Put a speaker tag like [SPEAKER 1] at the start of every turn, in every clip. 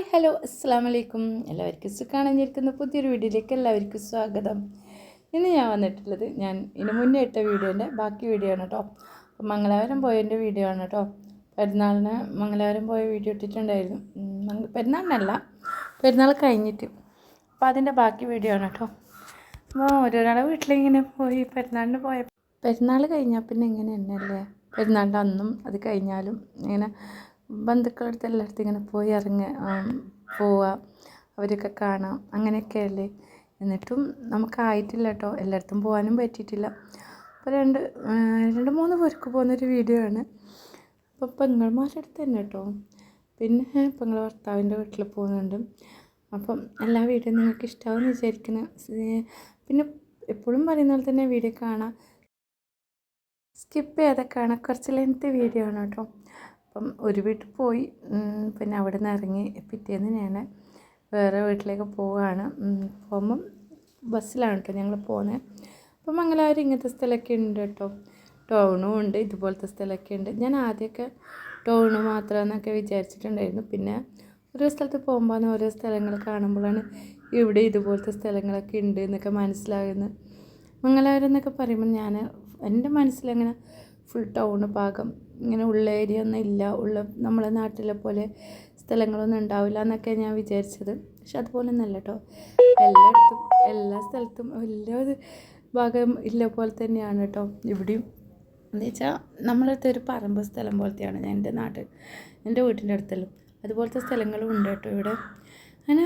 [SPEAKER 1] Hi hello അസ്സാം വലൈക്കും എല്ലാവർക്കും ഞാനിരിക്കുന്ന പുതിയൊരു വീഡിയോയിലേക്ക് എല്ലാവർക്കും സ്വാഗതം ഇന്ന് ഞാൻ വന്നിട്ടുള്ളത് ഞാൻ ഇതിന് മുന്നേ ഇട്ട വീഡിയോൻ്റെ ബാക്കി വീഡിയോ ആണ് കേട്ടോ മംഗലാപുരം പോയതിൻ്റെ വീഡിയോ ആണ് കേട്ടോ പെരുന്നാളിന് മംഗലാപുരം പോയ വീഡിയോ ഇട്ടിട്ടുണ്ടായിരുന്നു പെരുന്നാളിനല്ല പെരുന്നാൾ കഴിഞ്ഞിട്ട് അപ്പോൾ അതിൻ്റെ ബാക്കി വീഡിയോ ആണ് കേട്ടോ അപ്പോൾ ഓരോരാളെ വീട്ടിലിങ്ങനെ പോയി പെരുന്നാളിന് പോയ പെരുന്നാൾ കഴിഞ്ഞാൽ പിന്നെ ഇങ്ങനെ തന്നെയല്ലേ പെരുന്നാളിൻ്റെ അന്നും അത് കഴിഞ്ഞാലും ഇങ്ങനെ ബന്ധുക്കളുടെ അടുത്ത് എല്ലായിടത്തും ഇങ്ങനെ പോയി ഇറങ്ങി പോവുക അവരെയൊക്കെ കാണാം അല്ലേ എന്നിട്ടും നമുക്കായിട്ടില്ല കേട്ടോ എല്ലായിടത്തും പോകാനും പറ്റിയിട്ടില്ല അപ്പോൾ രണ്ട് രണ്ട് മൂന്ന് പേർക്ക് പോകുന്നൊരു വീഡിയോ ആണ് അപ്പോൾ പെങ്ങൾമാരുടെ അടുത്ത് തന്നെ കേട്ടോ പിന്നെ പെങ്ങൾ ഭർത്താവിൻ്റെ വീട്ടിൽ പോകുന്നുണ്ട് അപ്പം എല്ലാ വീഡിയോ നിങ്ങൾക്ക് എന്ന് വിചാരിക്കുന്നു പിന്നെ എപ്പോഴും പറയുന്ന പോലെ തന്നെ വീഡിയോ കാണാം സ്കിപ്പ് ചെയ്യാതെ കാണാം കുറച്ച് ലെങ്ത്ത് വീഡിയോ ആണ് കേട്ടോ അപ്പം ഒരു വീട്ടിൽ പോയി പിന്നെ അവിടെ നിന്ന് ഇറങ്ങി പിറ്റേന്ന് ഞാൻ വേറെ വീട്ടിലേക്ക് പോവുകയാണ് പോകുമ്പം ബസ്സിലാണ് കേട്ടോ ഞങ്ങൾ പോകുന്നത് അപ്പം മംഗലാപുരം ഇങ്ങനത്തെ സ്ഥലമൊക്കെ ഉണ്ട് കേട്ടോ ടൗണും ഉണ്ട് ഇതുപോലത്തെ സ്ഥലമൊക്കെ ഉണ്ട് ഞാൻ ആദ്യമൊക്കെ ടൗണ് മാത്രമെന്നൊക്കെ വിചാരിച്ചിട്ടുണ്ടായിരുന്നു പിന്നെ ഓരോ സ്ഥലത്ത് പോകുമ്പോൾ ഓരോ സ്ഥലങ്ങൾ കാണുമ്പോഴാണ് ഇവിടെ ഇതുപോലത്തെ സ്ഥലങ്ങളൊക്കെ ഉണ്ട് എന്നൊക്കെ മനസ്സിലാകുന്നത് മംഗലാപുരം എന്നൊക്കെ പറയുമ്പോൾ ഞാൻ എൻ്റെ മനസ്സിലങ്ങനെ ഫുൾ ടൗണ് ഭാഗം ഇങ്ങനെ ഉള്ള ഏരിയ ഒന്നും ഇല്ല ഉള്ള നമ്മളെ നാട്ടിലെ പോലെ സ്ഥലങ്ങളൊന്നും ഉണ്ടാവില്ല എന്നൊക്കെ ഞാൻ വിചാരിച്ചത് പക്ഷെ അതുപോലെ ഒന്നല്ല കേട്ടോ എല്ലായിടത്തും എല്ലാ സ്ഥലത്തും എല്ലാ ഭാഗം ഇല്ല പോലെ തന്നെയാണ് കേട്ടോ ഇവിടെയും എന്ന് വെച്ചാൽ നമ്മളടുത്ത് ഒരു പറമ്പ് സ്ഥലം പോലത്തെയാണ് ഞാൻ എൻ്റെ നാട്ടിൽ എൻ്റെ വീട്ടിൻ്റെ അടുത്തെല്ലാം അതുപോലത്തെ സ്ഥലങ്ങളും ഉണ്ട് കേട്ടോ ഇവിടെ അങ്ങനെ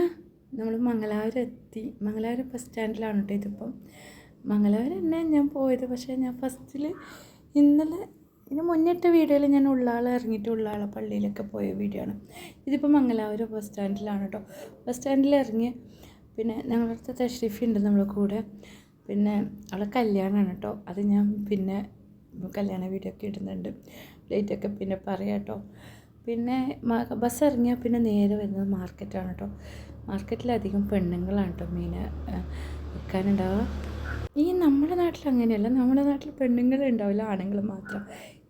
[SPEAKER 1] നമ്മൾ മംഗലാപുരം എത്തി മംഗലാപുരം ബസ് സ്റ്റാൻഡിലാണ് കേട്ടോ ഇതിപ്പം മംഗലാപുരം തന്നെ ഞാൻ പോയത് പക്ഷേ ഞാൻ ഫസ്റ്റിൽ ഇന്നലെ ഇതിന് മുന്നിട്ട വീഡിയോയിൽ ഞാൻ ഉള്ളാളെ ഇറങ്ങിയിട്ട് ഉള്ളാളെ പള്ളിയിലൊക്കെ പോയ വീഡിയോ ആണ് ഇതിപ്പോൾ മംഗലാപുരം ബസ് സ്റ്റാൻഡിലാണ് കേട്ടോ ബസ് സ്റ്റാൻഡിൽ ഇറങ്ങി പിന്നെ ഞങ്ങളുടെ അടുത്ത് തഷ്രീഫി ഉണ്ട് നമ്മുടെ കൂടെ പിന്നെ അവളെ കല്യാണമാണ് കേട്ടോ അത് ഞാൻ പിന്നെ കല്യാണ വീഡിയോ ഒക്കെ ഇടുന്നുണ്ട് ഡേറ്റൊക്കെ പിന്നെ പറയാം കേട്ടോ പിന്നെ ബസ് ഇറങ്ങിയാൽ പിന്നെ നേരെ വരുന്നത് മാർക്കറ്റാണ് കേട്ടോ മാർക്കറ്റിലധികം പെണ്ണുങ്ങളാണ് കേട്ടോ മീൻ വിൽക്കാനുണ്ടാവുക ഈ നമ്മുടെ നാട്ടിൽ അങ്ങനെയല്ല നമ്മുടെ നാട്ടിൽ പെണ്ണുങ്ങൾ ഉണ്ടാവില്ല ആണുങ്ങൾ മാത്രം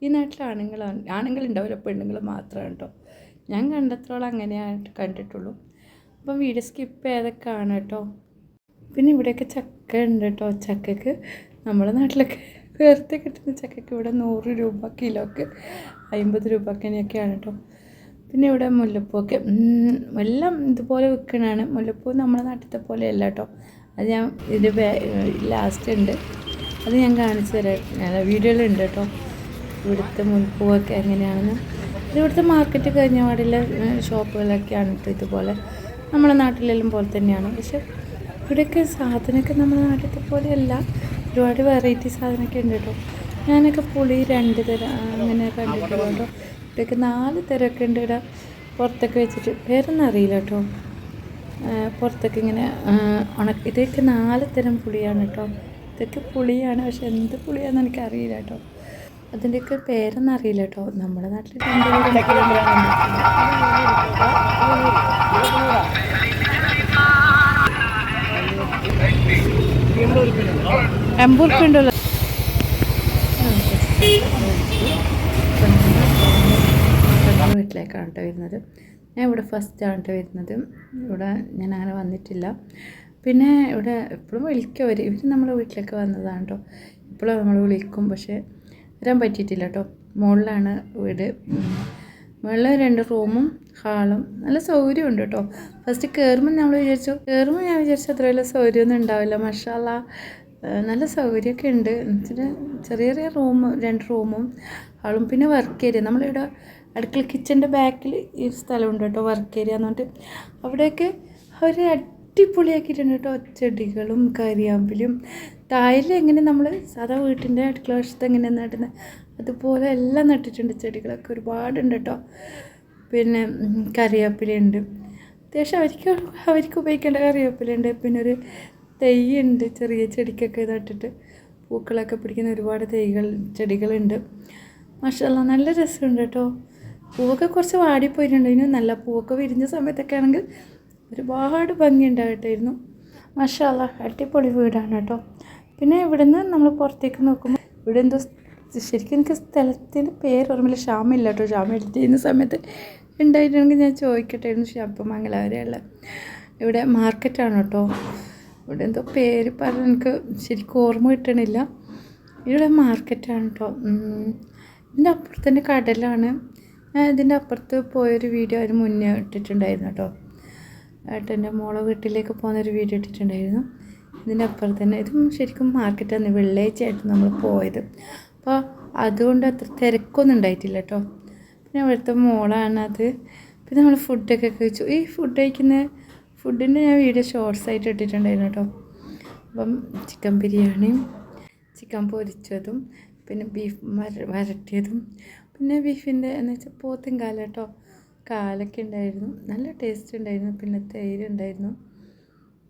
[SPEAKER 1] ഈ നാട്ടിൽ ആണുങ്ങളാണ് ഉണ്ടാവില്ല പെണ്ണുങ്ങൾ മാത്രമാണ് കേട്ടോ ഞാൻ കണ്ടത്രോളം അങ്ങനെയായിട്ട് കണ്ടിട്ടുള്ളൂ അപ്പം വീഡിയോ സ്കിപ്പ് ചെയ്തൊക്കെ ആണ് കേട്ടോ പിന്നെ ഇവിടെയൊക്കെ ചക്ക ഉണ്ട് കേട്ടോ ചക്കക്ക് നമ്മുടെ നാട്ടിലൊക്കെ വെറുതെ കിട്ടുന്ന ചക്കയ്ക്ക് ഇവിടെ നൂറ് രൂപ കിലോക്ക് അമ്പത് രൂപ അങ്ങനെയൊക്കെയാണ് കേട്ടോ പിന്നെ ഇവിടെ ഒക്കെ എല്ലാം ഇതുപോലെ വിൽക്കണതാണ് മുല്ലപ്പൂ നമ്മുടെ നാട്ടിലത്തെ പോലെയല്ല കേട്ടോ അത് ഞാൻ ഇതിൻ്റെ ലാസ്റ്റ് ഉണ്ട് അത് ഞാൻ കാണിച്ചു തരാം വീഡിയോയിലുണ്ട് കേട്ടോ ഇവിടുത്തെ മുൻപൂവൊക്കെ എങ്ങനെയാണെന്ന് ഇവിടുത്തെ മാർക്കറ്റ് കഴിഞ്ഞ പാടില്ല ഷോപ്പുകളൊക്കെയാണ് കേട്ടോ ഇതുപോലെ നമ്മുടെ നാട്ടിലെല്ലാം പോലെ തന്നെയാണ് പക്ഷെ ഇവിടെയൊക്കെ സാധനമൊക്കെ നമ്മുടെ നാട്ടിലത്തെ പോലെയല്ല ഒരുപാട് വെറൈറ്റി സാധനമൊക്കെ ഉണ്ട് കേട്ടോ ഞാനൊക്കെ പുളി രണ്ട് തരം അങ്ങനെ കണ്ടിട്ടുണ്ട് കേട്ടോ ഇവിടെയൊക്കെ നാല് തരമൊക്കെ ഉണ്ട് ഇവിടെ പുറത്തൊക്കെ വെച്ചിട്ട് പേരൊന്നും അറിയില്ല കേട്ടോ പുറത്തൊക്കെ ഇങ്ങനെ ഉണക്ക ഇതൊക്കെ നാല് തരം പുളിയാണ് കേട്ടോ ഇതൊക്കെ പുളിയാണ് പക്ഷെ എന്ത് പുളിയാണെന്ന് അറിയില്ല കേട്ടോ അതിൻ്റെയൊക്കെ പേരൊന്നും അറിയില്ല കേട്ടോ നമ്മുടെ നാട്ടിൽ എമ്പൂർക്കുണ്ടല്ലോ വീട്ടിലേക്കാണ് കേട്ടോ വരുന്നത് ഞാൻ ഇവിടെ ആണ് കേട്ടോ വരുന്നത് ഇവിടെ ഞാൻ അങ്ങനെ വന്നിട്ടില്ല പിന്നെ ഇവിടെ എപ്പോഴും വിളിക്കും അവർ ഇവർ നമ്മുടെ വീട്ടിലൊക്കെ വന്നതാണ് കേട്ടോ ഇപ്പോഴും നമ്മൾ വിളിക്കും പക്ഷേ വരാൻ പറ്റിയിട്ടില്ല കേട്ടോ മുകളിലാണ് വീട് മുകളിൽ രണ്ട് റൂമും ഹാളും നല്ല സൗകര്യമുണ്ട് കേട്ടോ ഫസ്റ്റ് കയറുമ്പോൾ നമ്മൾ വിചാരിച്ചു കയറുമ്പോൾ ഞാൻ വിചാരിച്ചു അത്ര വലിയ സൗകര്യമൊന്നും ഉണ്ടാവില്ല മഷാല നല്ല സൗകര്യമൊക്കെ ഉണ്ട് എന്നുവെച്ചിട്ട് ചെറിയ ചെറിയ റൂം രണ്ട് റൂമും ഹാളും പിന്നെ വർക്ക് ഏരിയ നമ്മളിവിടെ അടുക്കള കിച്ചൻ്റെ ബാക്കിൽ ഈ സ്ഥലമുണ്ട് കേട്ടോ വർക്ക് ഏരിയ എന്ന് പറഞ്ഞിട്ട് അവിടെയൊക്കെ അവർ അടിപൊളിയാക്കിയിട്ടുണ്ട് കേട്ടോ ചെടികളും കരിയാമ്പിലും തായില് എങ്ങനെ നമ്മൾ സാധാ വീട്ടിൻ്റെ അടുക്കള വശത്ത് എങ്ങനെയാണ് നടുന്നത് അതുപോലെ എല്ലാം നട്ടിട്ടുണ്ട് ചെടികളൊക്കെ ഒരുപാടുണ്ട് കേട്ടോ പിന്നെ കറിവേപ്പിലയുണ്ട് അത്യാവശ്യം അവർക്ക് അവർക്ക് ഉപയോഗിക്കേണ്ട കറിവേപ്പിലുണ്ട് പിന്നെ ഒരു തെയ്യുണ്ട് ചെറിയ ചെടിക്കൊക്കെ ഇതായിട്ടിട്ട് പൂക്കളൊക്കെ പിടിക്കുന്ന ഒരുപാട് തൈകൾ ചെടികളുണ്ട് മഷല്ല നല്ല രസമുണ്ട് കേട്ടോ പൂവൊക്കെ കുറച്ച് വാടിപ്പോയിട്ടുണ്ട് ഇനി നല്ല പൂവൊക്കെ വിരിഞ്ഞ സമയത്തൊക്കെ ആണെങ്കിൽ ഒരുപാട് ഭംഗി ഉണ്ടാകട്ടായിരുന്നു മഷാല അടിപൊളി വീടാണ് കേട്ടോ പിന്നെ ഇവിടുന്ന് നമ്മൾ പുറത്തേക്ക് നോക്കുമ്പോൾ ഇവിടെ എന്തോ ശരിക്കും എനിക്ക് സ്ഥലത്തിൻ്റെ പേര് ഓർമ്മയില്ല ഷാമില്ല കേട്ടോ ഷാമ എഡിറ്റ് ചെയ്യുന്ന സമയത്ത് ഉണ്ടായിട്ടുണ്ടെങ്കിൽ ഞാൻ ചോദിക്കട്ടായിരുന്നു ഷാപ്പ് മംഗലാവരെയുള്ള ഇവിടെ മാർക്കറ്റാണ് കേട്ടോ ഇവിടെ എന്തോ പേര് പറഞ്ഞ് എനിക്ക് ശരിക്കും ഓർമ്മ കിട്ടണില്ല ഇവിടെ മാർക്കറ്റാണ് കേട്ടോ ഇതിൻ്റെ അപ്പുറത്ത് തന്നെ കടലാണ് ഞാൻ ഇതിൻ്റെ അപ്പുറത്ത് പോയൊരു വീഡിയോ അതിന് മുന്നേ ഇട്ടിട്ടുണ്ടായിരുന്നു കേട്ടോ എൻ്റെ മോളെ വീട്ടിലേക്ക് പോകുന്നൊരു വീഡിയോ ഇട്ടിട്ടുണ്ടായിരുന്നു ഇതിൻ്റെ അപ്പുറത്ത് തന്നെ ഇതും ശരിക്കും മാർക്കറ്റാണ് വെള്ളിയാഴ്ചയായിട്ട് നമ്മൾ പോയത് അപ്പോൾ അതുകൊണ്ട് അത്ര തിരക്കൊന്നും ഉണ്ടായിട്ടില്ല കേട്ടോ പിന്നെ അവിടുത്തെ മോളാണത് പിന്നെ നമ്മൾ ഫുഡൊക്കെ കഴിച്ചു ഈ ഫുഡ് കഴിക്കുന്ന ഫുഡിൻ്റെ ഞാൻ വീഡിയോ ഷോർട്സ് ആയിട്ട് ഇട്ടിട്ടുണ്ടായിരുന്നു കേട്ടോ അപ്പം ചിക്കൻ ബിരിയാണിയും ചിക്കൻ പൊരിച്ചതും പിന്നെ ബീഫ് വരട്ടിയതും പിന്നെ ബീഫിൻ്റെ എന്ന് വെച്ചാൽ പോത്തും കാല കേട്ടോ കാലൊക്കെ ഉണ്ടായിരുന്നു നല്ല ടേസ്റ്റ് ഉണ്ടായിരുന്നു പിന്നെ തൈര് ഉണ്ടായിരുന്നു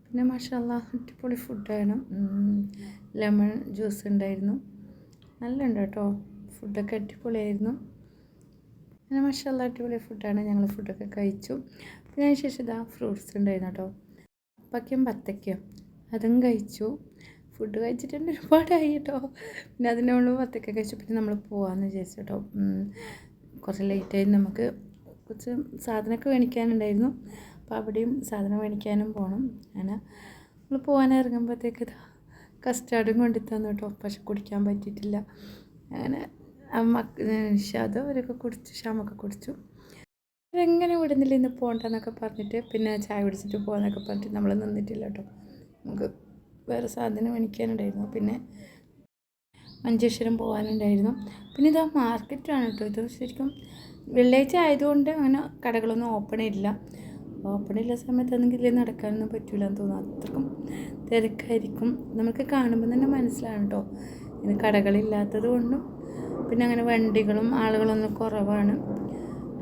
[SPEAKER 1] പിന്നെ മഷാല അടിപൊളി ഫുഡാണ് ലെമൺ ജ്യൂസ് ഉണ്ടായിരുന്നു ഉണ്ട് കേട്ടോ ഫുഡൊക്കെ അടിപൊളിയായിരുന്നു പിന്നെ മഷാല അടിപൊളി ഫുഡാണ് ഞങ്ങൾ ഫുഡൊക്കെ കഴിച്ചു ശേഷം ഇതാ ഫ്രൂട്ട്സ് ഉണ്ടായിരുന്നു കേട്ടോ അപ്പയ്ക്കും പത്തയ്ക്കും അതും കഴിച്ചു ഫുഡ് കഴിച്ചിട്ടുണ്ട് ഒരുപാടായി കേട്ടോ പിന്നെ അതിനുള്ള പത്തയ്ക്ക കഴിച്ചു പിന്നെ നമ്മൾ പോകാമെന്ന് വിചാരിച്ചു കേട്ടോ കുറച്ച് ലേറ്റായി നമുക്ക് കുറച്ച് സാധനമൊക്കെ മേടിക്കാനുണ്ടായിരുന്നു അപ്പോൾ അവിടെയും സാധനം മേടിക്കാനും പോകണം അങ്ങനെ നമ്മൾ പോകാനിറങ്ങുമ്പോഴത്തേക്ക് കസ്റ്റാർഡും കൊണ്ടു തന്നു കേട്ടോ പക്ഷെ കുടിക്കാൻ പറ്റിയിട്ടില്ല അങ്ങനെ ഷാദ് അവരൊക്കെ കുടിച്ചു ഷാമൊക്കെ കുടിച്ചു ഇതെങ്ങനെ വിടുന്നില്ല ഇന്ന് പോകണ്ടെന്നൊക്കെ പറഞ്ഞിട്ട് പിന്നെ ചായ പിടിച്ചിട്ട് പോകാന്നൊക്കെ പറഞ്ഞിട്ട് നമ്മൾ നിന്നിട്ടില്ല കേട്ടോ നമുക്ക് വേറെ സാധനം മേടിക്കാനുണ്ടായിരുന്നു പിന്നെ മഞ്ചേശ്വരം പോകാനുണ്ടായിരുന്നു പിന്നെ ഇതാ മാർക്കറ്റാണ് കേട്ടോ ഇത് ശരിക്കും വെള്ളിയാഴ്ച ആയതുകൊണ്ട് അങ്ങനെ കടകളൊന്നും ഓപ്പൺ ഇല്ല ഓപ്പൺ ഇല്ല സമയത്താണെങ്കിൽ ഇതിൽ നടക്കാനൊന്നും പറ്റില്ല എന്ന് തോന്നുന്നു അത്രക്കും തിരക്കായിരിക്കും നമുക്ക് കാണുമ്പോൾ തന്നെ മനസ്സിലാണ് കേട്ടോ ഇന്ന് കടകളില്ലാത്തത് കൊണ്ടും പിന്നെ അങ്ങനെ വണ്ടികളും ആളുകളൊന്നും കുറവാണ്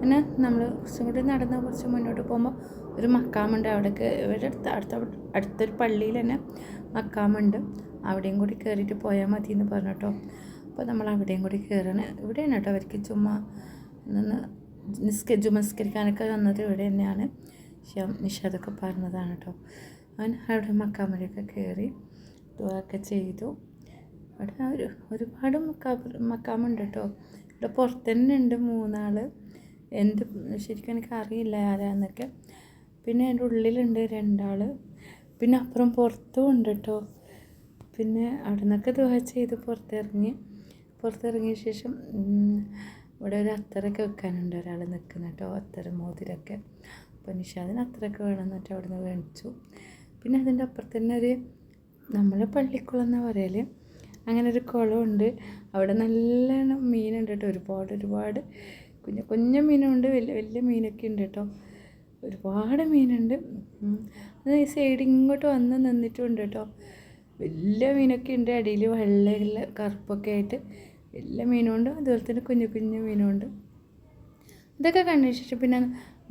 [SPEAKER 1] പിന്നെ നമ്മൾ കുറച്ചും കൂടി നടന്ന് കുറച്ച് മുന്നോട്ട് പോകുമ്പോൾ ഒരു മക്കാമുണ്ട് അവിടേക്ക് ഇവിടെ അടുത്ത് അടുത്ത അടുത്തൊരു പള്ളിയിൽ തന്നെ മക്കാമുണ്ട് അവിടെയും കൂടി കയറിയിട്ട് പോയാൽ മതി എന്ന് പറഞ്ഞു അപ്പോൾ നമ്മൾ അവിടെയും കൂടി കയറണം ഇവിടെയാണ് കേട്ടോ അവർക്ക് ചുമ്മാ നിന്ന് നിസ്ക ജുമസ്കരിക്കാനൊക്കെ വന്നത് ഇവിടെ തന്നെയാണ് നിഷാദൊക്കെ പറഞ്ഞതാണ് കേട്ടോ അവൻ അവിടെ മക്കാമരയൊക്കെ കയറി ദുവാക്കെ ചെയ്തു അവിടെ ഒരു ഒരുപാട് മക്കാ മക്കാമുണ്ട് കേട്ടോ ഇവിടെ പുറത്ത് തന്നെ ഉണ്ട് മൂന്നാൾ എന്ത് ശരിക്കും എനിക്ക് അറിയില്ല ആരാന്നൊക്കെ പിന്നെ എൻ്റെ ഉള്ളിലുണ്ട് രണ്ടാൾ പിന്നെ അപ്പുറം പുറത്തും ഉണ്ട് കേട്ടോ പിന്നെ അവിടെ നിന്നൊക്കെ ദുഹ ചെയ്ത് പുറത്തിറങ്ങി പുറത്തിറങ്ങിയ ശേഷം ഇവിടെ ഒരു അത്തറൊക്കെ വെക്കാനുണ്ട് ഒരാൾ നിൽക്കുന്ന കേട്ടോ അത്തറ മോതിരൊക്കെ അപ്പോൾ നിഷാദിന് അത്രയൊക്കെ വേണമെന്ന് വെച്ചാൽ അവിടെ നിന്ന് മേടിച്ചു പിന്നെ അതിൻ്റെ അപ്പുറത്ത് തന്നെ ഒരു നമ്മളെ പള്ളിക്കുളം എന്ന് പറയല് അങ്ങനെ ഒരു കുളമുണ്ട് അവിടെ നല്ല മീനുണ്ട് കേട്ടോ ഒരുപാട് ഒരുപാട് കുഞ്ഞു കുഞ്ഞു മീനുണ്ട് വലിയ വലിയ മീനൊക്കെ ഉണ്ട് കേട്ടോ ഒരുപാട് മീനുണ്ട് അത് ഈ സൈഡ് ഇങ്ങോട്ട് വന്ന് നിന്നിട്ടുണ്ട് കേട്ടോ വലിയ മീനൊക്കെ ഉണ്ട് അടിയിൽ വെള്ളയുള്ള കറുപ്പൊക്കെ ആയിട്ട് വലിയ മീനുണ്ട് അതുപോലെ തന്നെ കുഞ്ഞു കുഞ്ഞു മീനുണ്ട് ഇതൊക്കെ കണ്ടതിന് ശേഷം പിന്നെ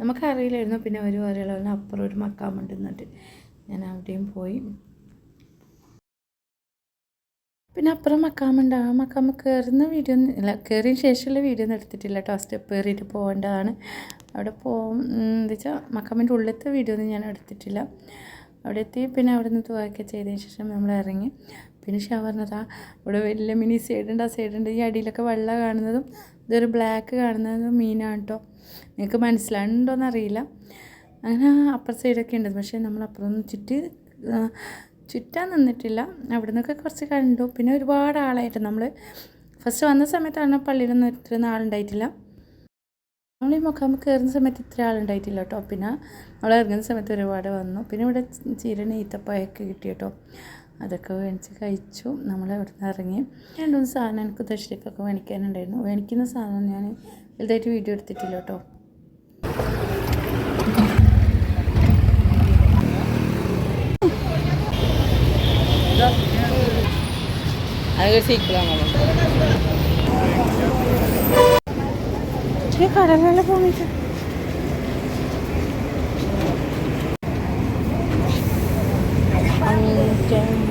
[SPEAKER 1] നമുക്കറിയില്ലായിരുന്നു പിന്നെ അവർ പറയുള്ള അപ്പുറം ഒരു മക്കാമുണ്ടെന്നിട്ട് ഞാൻ അവിടെയും പോയി പിന്നെ അപ്പുറം മക്കാമുണ്ട് ആ മക്കാമ കയറുന്ന വീഡിയോ ഇല്ല കയറിയ ശേഷമുള്ള വീഡിയോ ഒന്നും എടുത്തിട്ടില്ല കേട്ടോ സ്റ്റെപ്പ് കയറിയിട്ട് പോകേണ്ടതാണ് അവിടെ പോകും എന്താ വെച്ചാൽ മക്കാമിൻ്റെ ഉള്ളിലത്തെ വീഡിയോ ഒന്നും ഞാൻ എടുത്തിട്ടില്ല അവിടെ എത്തി പിന്നെ അവിടെ നിന്ന് തുവാക്കെ ചെയ്തതിന് ശേഷം നമ്മൾ ഇറങ്ങി പിന്നെ ഷാ പറഞ്ഞതാ ഇവിടെ വലിയ മിനി ഉണ്ട് ആ ഉണ്ട് ഈ അടിയിലൊക്കെ വെള്ളം കാണുന്നതും ഇതൊരു ബ്ലാക്ക് കാണുന്നതും മീനാണ് കേട്ടോ നിങ്ങൾക്ക് എന്നറിയില്ല അങ്ങനെ അപ്പുറ സൈഡൊക്കെ ഉണ്ട് പക്ഷേ നമ്മൾ അപ്പുറം ചുറ്റി ചുറ്റാൻ നിന്നിട്ടില്ല അവിടെ നിന്നൊക്കെ കുറച്ച് കണ്ടു പിന്നെ ഒരുപാട് ആളായിട്ട് നമ്മൾ ഫസ്റ്റ് വന്ന സമയത്താണ് നിന്ന് ഇത്രയൊന്നും ആളുണ്ടായിട്ടില്ല നമ്മൾ ഈ മുഖാമ്പ് കയറുന്ന സമയത്ത് ഇത്ര ആളുണ്ടായിട്ടില്ല കേട്ടോ പിന്നെ നമ്മൾ ഇറങ്ങുന്ന സമയത്ത് ഒരുപാട് വന്നു പിന്നെ ഇവിടെ ചീര ഈത്തപ്പായൊക്കെ കിട്ടി കേട്ടോ അതൊക്കെ വേണിച്ച് കഴിച്ചു നമ്മൾ ഇവിടെ നിന്ന് ഇറങ്ങി രണ്ട് മൂന്ന് സാധനം എനിക്ക് ദർശനക്കൊക്കെ മേടിക്കാനുണ്ടായിരുന്നു മേടിക്കുന്ന സാധനം ഞാൻ വലുതായിട്ട് വീഡിയോ എടുത്തിട്ടില്ല കേട്ടോ അതൊക്കെ സീക്കിളാണ് കടലിനെല്ലാം പോയിട്ട് അഞ്ചാം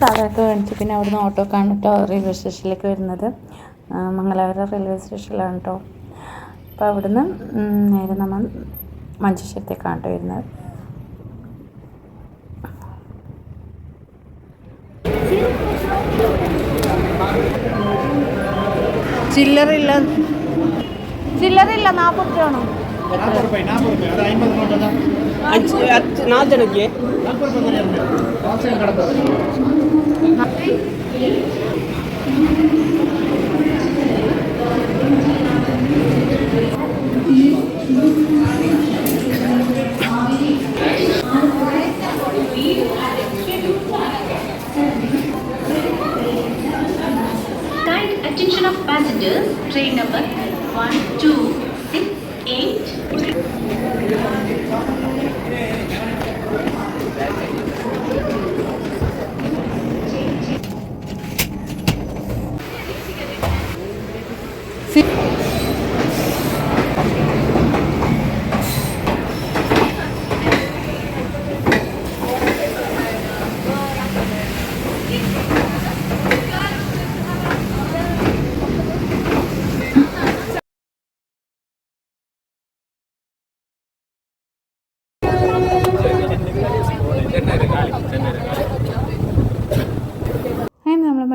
[SPEAKER 1] സാധനമൊക്കെ മേടിച്ച് പിന്നെ അവിടുന്ന് ഓട്ടോ കാണിട്ടോ റെയിൽവേ സ്റ്റേഷനിലേക്ക് വരുന്നത് മംഗലാപുരം റെയിൽവേ സ്റ്റേഷനിലാണ് കേട്ടോ അപ്പോൾ അവിടുന്ന് നേരെ നമ്മൾ മഞ്ചേശ്വരത്തേക്കാണ് കേട്ടോ വരുന്നത് ചില്ലറില്ല ചില്ലറില്ല നാൽപ്പത് രൂപയാണോ ನಾಲ್ಕು ಜನಕ್ಕೆ Attention of passengers, train number 126 eight. Six.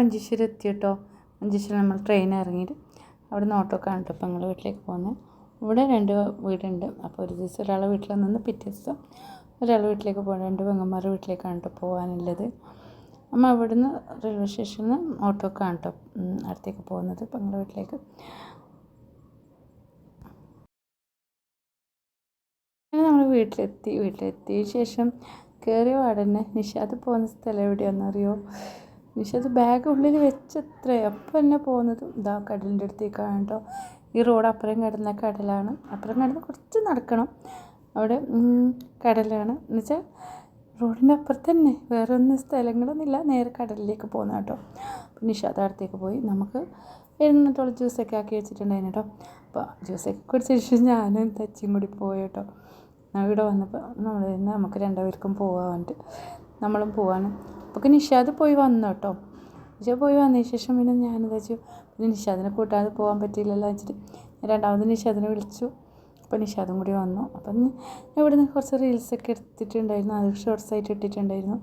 [SPEAKER 1] Manjeshwaram എത്തി കേട്ടോ മഞ്ചേശ്വരം നമ്മൾ ട്രെയിൻ ഇറങ്ങിയിട്ട് അവിടെ നിന്ന് ഓട്ടോ കാണട്ടോ അപ്പോൾ ഞങ്ങൾ വീട്ടിലേക്ക് പോകുന്നു ഇവിടെ രണ്ട് വീടുണ്ട് അപ്പോൾ ഒരു ദിവസം ഒരാളെ വീട്ടിൽ നിന്ന് പിറ്റേ ദിവസം ഒരാൾ വീട്ടിലേക്ക് പോകണം രണ്ട് പെങ്ങന്മാരുടെ വീട്ടിലേക്ക് കാണിട്ട് പോകാനുള്ളത് അമ്മ നിന്ന് റെയിൽവേ സ്റ്റേഷനിൽ നിന്ന് ഓട്ടോ കാണിട്ടോ അടുത്തേക്ക് പോകുന്നത് പെങ്ങളുടെ വീട്ടിലേക്ക് നമ്മൾ വീട്ടിലെത്തി വീട്ടിലെത്തിയ ശേഷം കയറിയ വാടന്നെ നിഷാദ് പോകുന്ന സ്ഥലം എവിടെയാണെന്നറിയോ പക്ഷെ അത് ബാഗ് ഉള്ളിൽ വെച്ചത്രേ അപ്പം തന്നെ പോകുന്നത് ഇതാ കടലിൻ്റെ അടുത്തേക്കാണ് കേട്ടോ ഈ റോഡ് അപ്പുറം കിടന്ന കടലാണ് അപ്പുറം കിടന്ന് കുറച്ച് നടക്കണം അവിടെ കടലാണ് എന്നുവെച്ചാൽ റോഡിൻ്റെ അപ്പുറത്ത് തന്നെ വേറെ ഒന്നും സ്ഥലങ്ങളൊന്നുമില്ല നേരെ കടലിലേക്ക് പോകുന്ന കേട്ടോ പിന്നെ നിഷാദാടത്തേക്ക് പോയി നമുക്ക് എഴുന്നൂറ്റോളം ജ്യൂസൊക്കെ ആക്കി വെച്ചിട്ടുണ്ടായിരുന്നു കേട്ടോ അപ്പോൾ ജ്യൂസൊക്കെ കുടിച്ച ശേഷം ഞാനും തച്ചിയും കൂടി പോയി കേട്ടോ ഇവിടെ വന്നപ്പോൾ നമ്മൾ നമുക്ക് രണ്ടുപേർക്കും പോകാൻ വേണ്ടിയിട്ട് നമ്മളും പോവാണ് അപ്പോൾ നിഷാദ് പോയി വന്നു കേട്ടോ നിഷാദ് പോയി വന്നതിന് ശേഷം പിന്നെ ഞാനെന്താ വെച്ചു പിന്നെ നിഷാദിനെ കൂട്ടാതെ പോകാൻ പറ്റിയില്ലല്ലോ വെച്ചിട്ട് രണ്ടാമത് നിഷാദിനെ വിളിച്ചു അപ്പോൾ നിഷാദും കൂടി വന്നു അപ്പം ഞാൻ ഇവിടുന്ന് കുറച്ച് റീൽസൊക്കെ എടുത്തിട്ടുണ്ടായിരുന്നു അത് ഷോർട്സായിട്ട് ഇട്ടിട്ടുണ്ടായിരുന്നു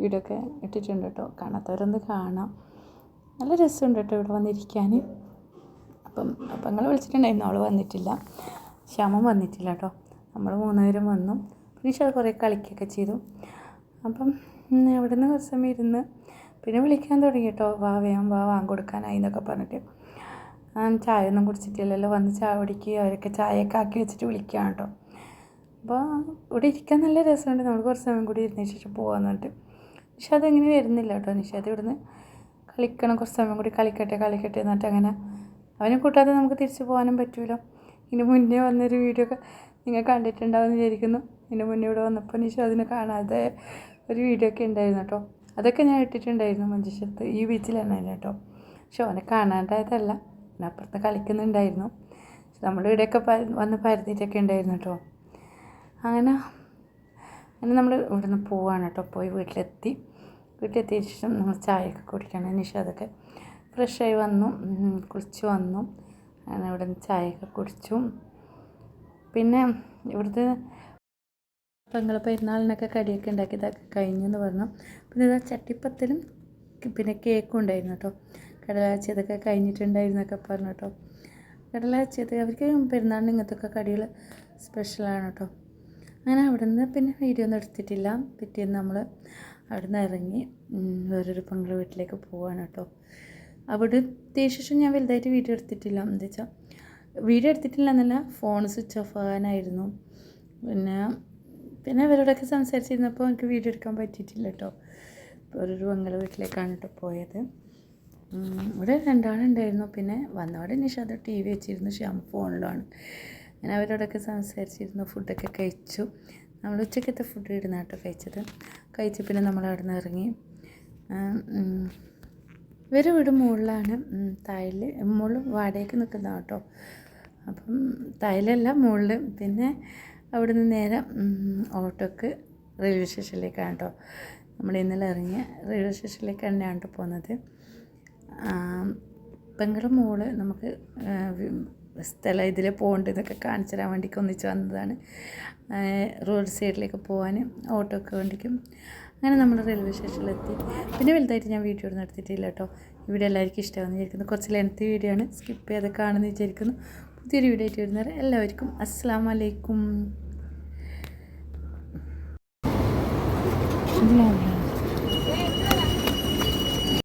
[SPEAKER 1] വീഡിയോ ഒക്കെ ഇട്ടിട്ടുണ്ട് കേട്ടോ കാണാത്തവരൊന്ന് കാണാം നല്ല രസമുണ്ട് കേട്ടോ ഇവിടെ വന്നിരിക്കാൻ അപ്പം അപ്പം നിങ്ങൾ വിളിച്ചിട്ടുണ്ടായിരുന്നു അവൾ വന്നിട്ടില്ല ശ്യാമൻ വന്നിട്ടില്ല കേട്ടോ നമ്മൾ മൂന്നുപേരും വന്നു പിന്നെ അത് കുറേ കളിക്കുകയൊക്കെ ചെയ്തു അപ്പം അവിടെ നിന്ന് കുറച്ച് സമയം ഇരുന്ന് പിന്നെ വിളിക്കാൻ തുടങ്ങി കേട്ടോ വാ വേം വാ വാങ്ങി കൊടുക്കാനായി എന്നൊക്കെ പറഞ്ഞിട്ട് ചായ ഒന്നും കുടിച്ചിട്ടില്ലല്ലോ വന്ന് ചായ കുടിക്കുക അവരൊക്കെ ചായയൊക്കെ ആക്കി വെച്ചിട്ട് വിളിക്കുകയാണ് കേട്ടോ അപ്പോൾ ഇവിടെ ഇരിക്കാൻ നല്ല രസമുണ്ട് നമ്മൾ കുറച്ച് സമയം കൂടി ഇരുന്ന ശേഷം പോകാമെന്ന് പറഞ്ഞിട്ട് നിഷാദ് അങ്ങനെ വരുന്നില്ല കേട്ടോ നിഷാദ് ഇവിടുന്ന് കളിക്കണം കുറച്ച് സമയം കൂടി കളിക്കട്ടെ കളിക്കട്ടെ എന്നിട്ട് അങ്ങനെ അവനെ കൂട്ടാതെ നമുക്ക് തിരിച്ചു പോകാനും പറ്റുമല്ലോ ഇതിന് മുന്നേ വന്നൊരു വീഡിയോ ഒക്കെ നിങ്ങൾ കണ്ടിട്ടുണ്ടാവുമെന്ന് വിചാരിക്കുന്നു ഇതിന് മുന്നേ ഇവിടെ വന്നപ്പോൾ നിഷാദിനെ കാണാതെ ഒരു വീഡിയോ ഒക്കെ ഉണ്ടായിരുന്നു കേട്ടോ അതൊക്കെ ഞാൻ ഇട്ടിട്ടുണ്ടായിരുന്നു മഞ്ചേശ്വരത്ത് ഈ ബീച്ചിലാണ് അതിന് കേട്ടോ പക്ഷെ അവനെ കാണാണ്ടായതല്ല ഞാൻ അപ്പുറത്ത് കളിക്കുന്നുണ്ടായിരുന്നു നമ്മൾ ഇവിടെയൊക്കെ വന്ന് പരത്തിയിട്ടൊക്കെ ഉണ്ടായിരുന്നു കേട്ടോ അങ്ങനെ അങ്ങനെ നമ്മൾ ഇവിടെ നിന്ന് പോവുകയാണ് കേട്ടോ പോയി വീട്ടിലെത്തി വീട്ടിലെത്തിയ ശേഷം നമ്മൾ ചായയൊക്കെ കുടിക്കണം അതിനുശേഷം അതൊക്കെ ഫ്രഷായി വന്നു കുളിച്ച് വന്നു അങ്ങനെ ഇവിടെ നിന്ന് ചായയൊക്കെ കുടിച്ചു പിന്നെ ഇവിടുത്തെ അപ്പോൾ പെരുന്നാളിനൊക്കെ കടിയൊക്കെ ഉണ്ടാക്കി ഇതൊക്കെ എന്ന് പറഞ്ഞു പിന്നെ ഇതാ ചട്ടിപ്പത്തിലും പിന്നെ കേക്കും ഉണ്ടായിരുന്നു കേട്ടോ കടലാഴ്ച ഇതൊക്കെ കഴിഞ്ഞിട്ടുണ്ടായിരുന്നൊക്കെ പറഞ്ഞു കേട്ടോ കടലാഴ്ച ഇത് അവർക്ക് പെരുന്നാളിന് ഇങ്ങനത്തെയൊക്കെ കടികൾ സ്പെഷ്യലാണ് കേട്ടോ അങ്ങനെ അവിടെ നിന്ന് പിന്നെ വീഡിയോ ഒന്നും എടുത്തിട്ടില്ല പിറ്റേ നമ്മൾ അവിടെ നിന്ന് ഇറങ്ങി വേറൊരു പങ്കൾ വീട്ടിലേക്ക് പോവാണ് കേട്ടോ അവിടെ ശേഷം ഞാൻ വലുതായിട്ട് വീഡിയോ എടുത്തിട്ടില്ല എന്താ വെച്ചാൽ വീഡിയോ എടുത്തിട്ടില്ല എന്നല്ല ഫോൺ സ്വിച്ച് ഓഫ് ആകാനായിരുന്നു പിന്നെ പിന്നെ അവരോടൊക്കെ സംസാരിച്ചിരുന്നപ്പോൾ എനിക്ക് വീഡിയോ എടുക്കാൻ പറ്റിയിട്ടില്ല കേട്ടോ ഒരു ഞങ്ങൾ വീട്ടിലേക്കാണ് കേട്ടോ പോയത് ഇവിടെ രണ്ടാളുണ്ടായിരുന്നു പിന്നെ വന്നവിടെ നിഷാദ് ടി വി വെച്ചിരുന്നു ശ്യാം ഫോണിലാണ് ഞാൻ അവരോടൊക്കെ സംസാരിച്ചിരുന്നു ഫുഡൊക്കെ കഴിച്ചു നമ്മൾ ഉച്ചക്കത്തെ ഫുഡ് ഇടുന്ന കേട്ടോ കഴിച്ചത് കഴിച്ച് പിന്നെ നമ്മൾ അവിടെ നിന്ന് ഇറങ്ങി ഇവർ വീട് മുകളിലാണ് താഴിൽ മുകളിൽ വാടകയ്ക്ക് നിൽക്കുന്ന കേട്ടോ അപ്പം താഴിലല്ല മുകളിൽ പിന്നെ അവിടുന്ന് നേരെ ഓട്ടോക്ക് റെയിൽവേ സ്റ്റേഷനിലേക്കാണ് കേട്ടോ നമ്മൾ ഇന്നലെ ഇറങ്ങിയ റെയിൽവേ സ്റ്റേഷനിലേക്ക് തന്നെയാണ് കേട്ടോ പോകുന്നത് പെങ്ങളുടെ മോള് നമുക്ക് സ്ഥലം ഇതിൽ പോകേണ്ടതൊക്കെ കാണിച്ചു തരാൻ വേണ്ടിക്ക് ഒന്നിച്ച് വന്നതാണ് റോഡ് സൈഡിലേക്ക് പോകാൻ ഓട്ടോക്ക് വേണ്ടിക്കും അങ്ങനെ നമ്മൾ റെയിൽവേ സ്റ്റേഷനിലെത്തി പിന്നെ വലുതായിട്ട് ഞാൻ വീഡിയോ ഒന്നും എടുത്തിട്ടില്ല കേട്ടോ ഇവിടെ എല്ലാവർക്കും ഇഷ്ടമാണെന്ന് വിചാരിക്കുന്നു കുറച്ച് ലെങ്ത്ത് വീഡിയോ ആണ് സ്കിപ്പ് ചെയ്ത് കാണുമെന്ന് വിചാരിക്കുന്നു പുതിയൊരു വീഡിയോ ആയിട്ട് വരുന്നവർ എല്ലാവർക്കും അസ്സാം വലൈക്കും 对。